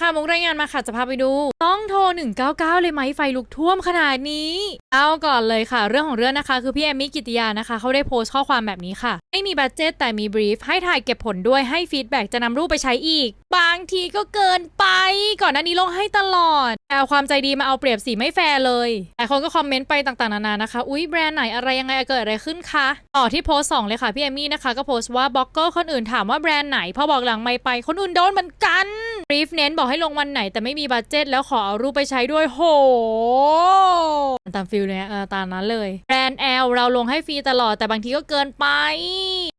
ค่ะมุกรายงานมาค่ะจะพาไปดู ต้องโทร 199 เลยไหมไฟลุกท่วมขนาดนี้ เอาก่อนเลยค่ะ เรื่องของเรื่องนะคะ คือพี่แอมมี่กิติยานะคะ เขาได้โพสต์ข้อความแบบนี้ค่ะ ไม่มีบัตเจตแต่มีบรีฟ ให้ถ่ายเก็บผลด้วยให้ฟีดแบ็กจะนำรูปไปใช้อีก บางทีก็เกินไป ก่อนหน้านี้ลงให้ตลอดแต่เอาความใจดีมาเอาเปรียบสีไม่แฟร์เลยหลายคนก็คอมเมนต์ไปต่างๆนานานะคะ อุ๊ยแบรนด์ไหนอะไรยังไงเกิดอะไรขึ้นคะต่อที่โพสต์สองเลยค่ะพี่แอมมี่นะคะก็โพสต์ว่าบล็อกเกอร์คนอื่นถามว่าแบรนด์ไหนพอบอกหลังไม่ไปคนอื่นโดนเหมือนกัน รีฟเน้นบอกให้ลงวันไหนแต่ไม่มีบัตเจ็ตแล้วขอเอารูปไปใช้ด้วยโห ตามฟิลเลยเออตามนั้นเลย แบรนด์แอลเราลงให้ฟรีตลอดแต่บางทีก็เกินไป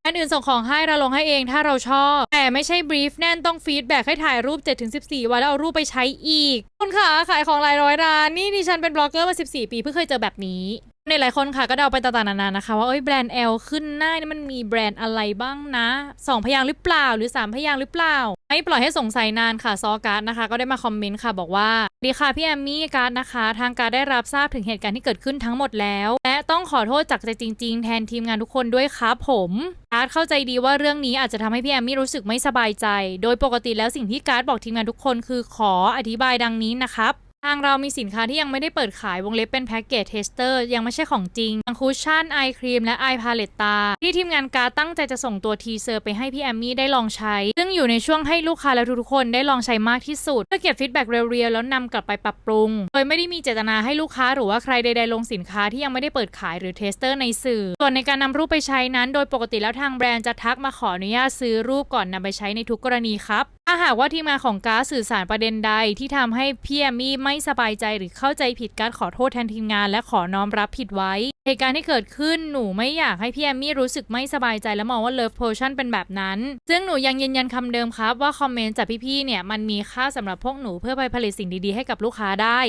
อันอื่นส่งของให้เราลงให้เองถ้าเราชอบ แต่ไม่ใช่บรีฟแน่นต้องฟีดแบ็กให้ถ่ายรูป 7-14 วันแล้วเอารูปไปใช้อีก คุณขาขายของหลายร้อยร้านนี่ดิฉันเป็นบล็อกเกอร์มา 14 ปีเพิ่งเคยเจอแบบนี้ในหลายคนค่ะก็เดาไปต่างๆนานานะคะ ว่าเอ้ยแบรนด์ L ขึ้นหน้านี่มันมีแบรนด์อะไรบ้างนะสองพยางหรือเปล่าหรือสามพยางหรือเปล่าไม่ปล่อยให้สงสัยนานค่ะซอการ์ดนะคะ ก็ได้มาคอมเมนต์ค่ะบอกว่า ดีค่ะพี่แอมมี่การ์ดนะคะ ทางการได้รับทราบถึงเหตุการณ์ที่เกิดขึ้นทั้งหมดแล้ว และต้องขอโทษจากใจจริง ๆ แทนทีมงานทุกคนด้วยครับผมการ์ดเข้าใจดีว่าเรื่องนี้อาจจะทำให้พี่แอมมี่รู้สึกไม่สบายใจ โดยปกติแล้วสิ่งที่การ์ดบอกทีมงานทุกคนคือขออธิบายดังนี้นะครับ ทางเรามีสินค้าที่ยังไม่ได้เปิดขายวงเล็บเป็นแพ็กเกจเทสเตอร์ยังไม่ใช่ของจริงทั้งคุชชั่นไอครีมและไอพาเลตตา ที่ทีมงานกาตั้งใจจะส่งตัวทีเซอร์ไปให้พี่แอมมี่ได้ลองใช้ ซึ่งอยู่ในช่วงให้ลูกค้าและทุกๆคนได้ลองใช้มากที่สุด เพื่อเก็บฟีดแบ็กเรียวๆแล้วนำกลับไปปรับปรุง โดยไม่ได้มีเจตนาให้ลูกค้าหรือว่าใครใดๆลงสินค้าที่ยังไม่ได้เปิดขายหรือเทสเตอร์ในสื่อ ส่วนในการนำรูปไปใช้นั้น โดยปกติแล้วทางแบรนด์จะทักมาขออนุญาตซื้อรูปก่อนนำไปใช้ในทุกกรณีครับ ถ้าหากว่าที่มาของการสื่อสารประเด็นใดที่ทำให้พี่แอมมี่ไม่สบายใจหรือเข้าใจผิดการขอโทษแทนทีมงาน และขอน้อมรับผิดไว้ เหตุการณ์ที่เกิดขึ้นหนูไม่อยากให้พี่แอมมี่รู้สึกไม่สบายใจและมองว่า Love Potion เป็นแบบนั้น ซึ่งหนูยังยืนยันคำเดิมครับว่าคอมเมนต์จากพี่ๆเนี่ยมันมีค่าสำหรับพวกหนูเพื่อไปผลิตสิ่งดีๆให้กับลูกค้าได้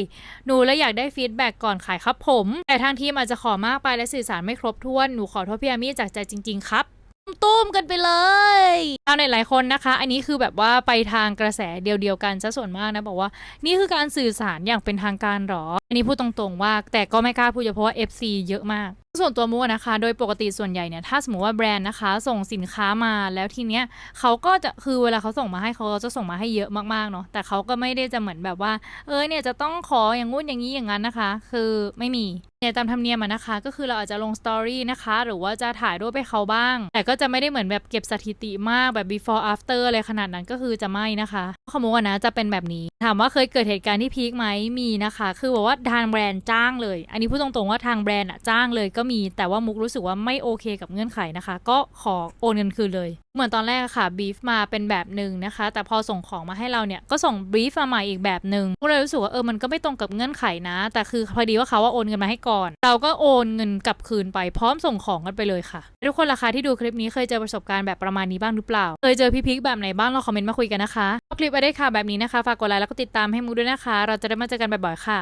หนูเลยอยากได้ฟีดแบ็กก่อนขายครับผม แต่ทางทีมอาจจะขอมากไปและสื่อสารไม่ครบถ้วนหนูขอโทษพี่แอมมี่จากใจจริง ๆ ครับตุ้มกันไปเลยาวเน็ตหลายคนนะคะ อันนี้คือแบบว่าไปทางกระแสเดียวๆกันซะส่วนมากนะบอกว่า นี่คือการสื่อสารอย่างเป็นทางการหรอ อันนี้พูดตรงๆว่า แต่ก็ไม่กล้าพูดเฉพาะว่า FC เยอะมาก ส่วนตัวมูนะคะ โดยปกติส่วนใหญ่เนี่ยถ้าสมมติว่าแบรนด์นะคะ ส่งสินค้ามาแล้วทีเนี้ยเขาก็จะคือเวลาเขาส่งมาให้เขาจะส่งมาให้เยอะมากๆเนาะแต่เขาก็ไม่ได้จะเหมือนแบบว่า เออเนี่ยจะต้องขออย่างงู้นอย่างนี้อย่างนั้นนะคะ คือไม่มี เนี่ยตามธรรมเนียมอะนะคะ ก็คือเราอาจจะลงสตอรี่นะคะ หรือว่าจะถ่ายรูปไปเขาบ้าง แต่ก็จะไม่ได้เหมือนแบบเก็บสถิติมากแบบ before after อะไรขนาดนั้นก็คือจะไม่นะคะขโมยนะจะเป็นแบบนี้ ถามว่าเคยเกิดเหตุการณ์ที่พีคไหมมีนะคะ คือบอกว่าทางแบรนด์จ้างเลย อันนี้พูดตรงๆว่าทางแบรนด์อะจ้างเลยก็มีแต่ว่ามุกรู้สึกว่าไม่โอเคกับเงื่อนไขนะคะ ก็ขอโอนเงินคืนเลยเหมือนตอนแรกค่ะบีฟมาเป็นแบบหนึ่งนะคะ แต่พอส่งของมาให้เราเนี่ยก็ส่งบีฟมาใหม่อีกแบบหนึ่งก็เลยรู้สึกว่าเออมันก็ไม่ตรงกับเงื่อนไขนะ แต่คือพอดีว่าเขาว่าโอนเงินมาให้ก่อน เราก็โอนเงินกลับคืนไปพร้อมส่งของกันไปเลยค่ะ ทุกคนราคาที่ดูคลิปนี้เคยเจอประสบการณ์แบบประมาณนี้บ้างหรือเปล่าเคยเจอพี่พิกแบบไหนบ้างเราคอมเมนต์มาคุยกันนะคะคลิปไปได้ค่ะแบบนี้นะคะฝากกดไลค์แล้วก็ติดตามให้มูด้วยนะคะ เราจะได้มาเจอกันบ่อยๆค่ะ